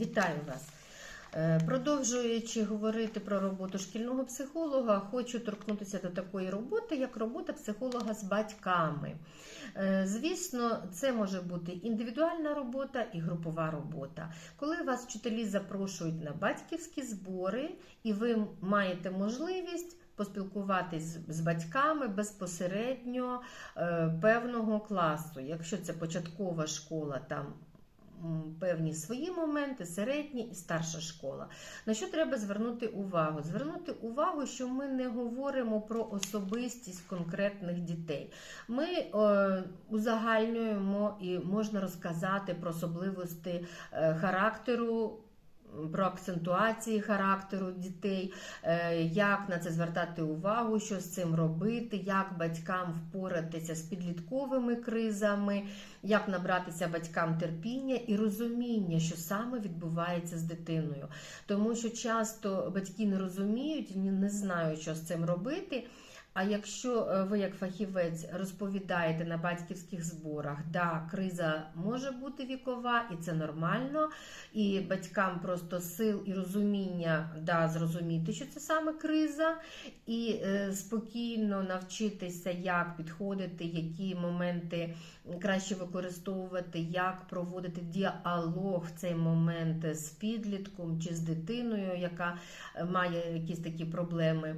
Вітаю вас. Е, Продовжуючи говорити про роботу шкільного психолога, хочу торкнутися до такої роботи, як робота психолога з батьками. Е, Звісно, це може бути індивідуальна робота і групова робота. Коли вас вчителі запрошують на батьківські збори, і ви маєте можливість. Поспілкуватись з батьками безпосередньо е, певного класу. Якщо це початкова школа, там певні свої моменти, середні і старша школа. На що треба звернути увагу? Звернути увагу, що ми не говоримо про особистість конкретних дітей. Ми е, узагальнюємо і можна розказати про особливості е, характеру. Про акцентуації характеру дітей, е, як на це звертати увагу, що з цим робити, як батькам впоратися з підлітковими кризами, як набратися батькам терпіння і розуміння, що саме відбувається з дитиною. Тому що часто батьки не розуміють, не знають, що з цим робити. А якщо е, ви, як фахівець, розповідаєте на батьківських зборах, да, криза може бути вікова, і це нормально, і батькам просто сил і розуміння да, зрозуміти, що це саме криза, і е, спокійно навчитися, як підходити, які моменти краще використовувати, як проводити діалог в цей момент з підлітком чи з дитиною, яка е, має якісь такі проблеми.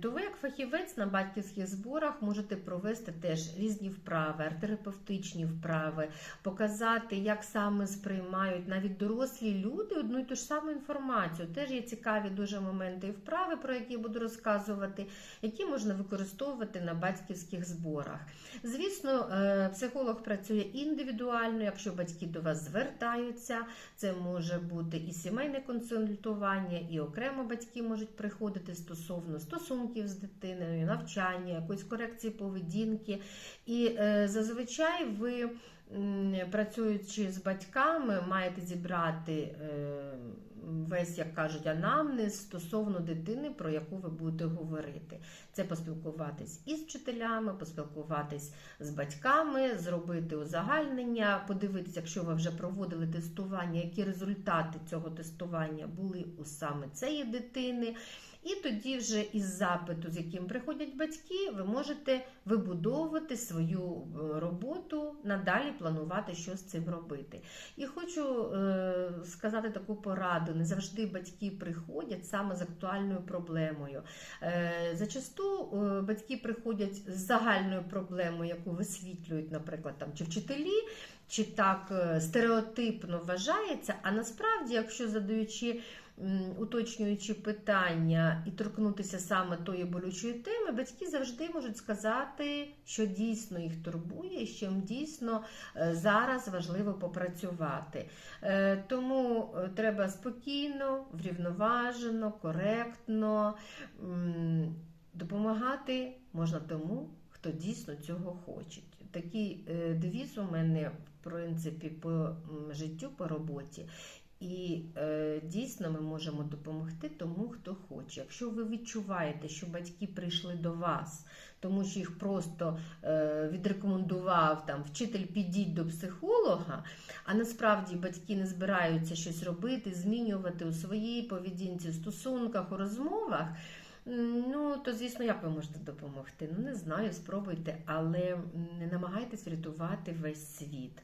То ви, як фахівець на батьківських зборах, можете провести теж різні вправи, арт-терапевтичні вправи, показати, як саме сприймають навіть дорослі люди одну і ту ж саму інформацію. Теж є цікаві дуже моменти і вправи, про які я буду розказувати, які можна використовувати на батьківських зборах. Звісно, е, психолог працює індивідуально, якщо батьки до вас звертаються, це може бути і сімейне консультування, і окремо батьки можуть приходити стосовно стосунків з дитиною, навчання, якоїсь корекції поведінки. І е, зазвичай ви, працюючи з батьками, маєте зібрати. е, Весь, як кажуть, анамнез стосовно дитини, про яку ви будете говорити. Це поспілкуватись із вчителями, поспілкуватись з батьками, зробити узагальнення, подивитися, якщо ви вже проводили тестування, які результати цього тестування були у саме цієї дитини. І тоді вже із запиту, з яким приходять батьки, ви можете вибудовувати свою е, роботу, надалі планувати, що з цим робити. І хочу е, сказати таку пораду: не завжди батьки приходять саме з актуальною проблемою. Е, зачасту е, батьки приходять з загальною проблемою, яку висвітлюють, наприклад, там чи вчителі. Чи так е, стереотипно вважається, а насправді, якщо задаючи уточнюючи питання і торкнутися саме тої болючої теми, батьки завжди можуть сказати, що дійсно їх турбує, і з чим дійсно е, зараз важливо попрацювати. Тому треба спокійно, врівноважено, коректно допомагати можна тому, хто дійсно цього хоче. Такий е, девіз у мене, в принципі, по життю, по роботі. І е, дійсно ми можемо допомогти тому, хто хоче. Якщо ви відчуваєте, що батьки прийшли до вас, тому що їх просто е, відрекомендував там вчитель, підіть до психолога, а насправді батьки не збираються щось робити, змінювати у своїй поведінці, стосунках, у розмовах. Ну, то звісно, як ви можете допомогти? Ну, не знаю, спробуйте, але не намагайтесь врятувати весь світ.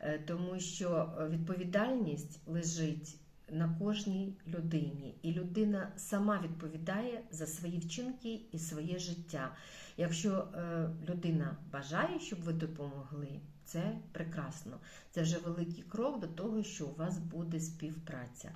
Е, тому що е, відповідальність лежить на кожній людині, і людина сама відповідає за свої вчинки і своє життя. Якщо е, людина бажає, щоб ви допомогли, це прекрасно. Це вже великий крок до того, що у вас буде співпраця.